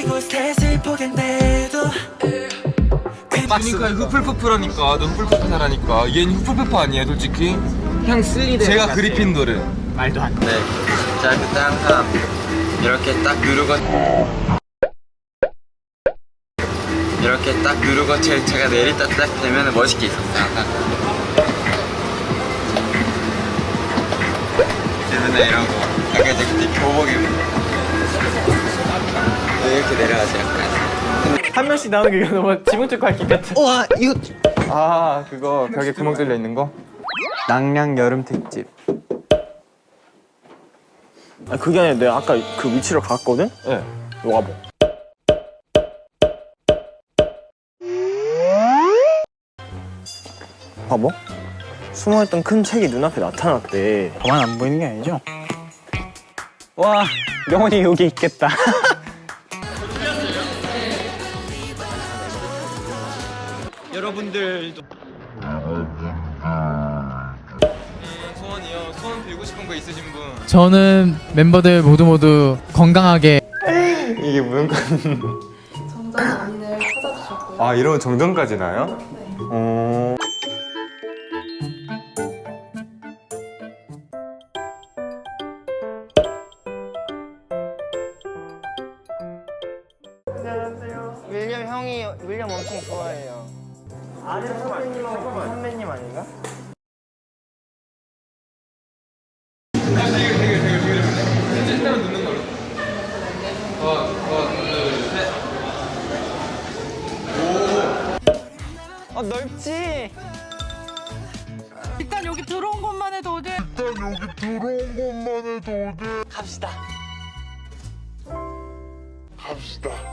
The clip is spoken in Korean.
그리고 셋을 포기한대도 그러니까 후플푸프라니까 너 후플푸프라니까 얘는 후플푸프 아니야 솔직히 그냥 쓰리 제가 그리핀도르 말도 안 돼. 네. 자, 그때 항상 이렇게 딱 누르고 이렇게 딱 누르고 제, 제가 내리다 딱 되면 멋있게 있었어요. 항상. 이러고 아까 이제 교복 입고 네, 이렇게 내려가지 약간. 한 명씩 나오는 게 너무 지붕 뚫고 할것 같아. 와 이거 아 그거 벽에 구멍 뚫려 있는 거? 낭량 여름 특집. 아, 그게 아니라 내가 아까 그 위치로 갔거든? 네. 뭐. 봐봐. 숨어있던 큰 책이 눈앞에 나타났대. 저만 안 보이는 게 아니죠? 와, 명원이 여기 있겠다. 여러분들도 소원이요 소원 빌고 싶은 거 있으신 분 저는 멤버들 모두 모두 건강하게 이게 무슨 정전 원인을 찾아주셨고요. 아 이러면 정전까지 나요? 어... 윌리엄 형이 윌리엄 엄청 좋아해요. 아는 선배님하고 그 선배님 아닌가? 어 넓지? 일단 여기 들어온 것만 해도 어디 갑시다. 갑시다.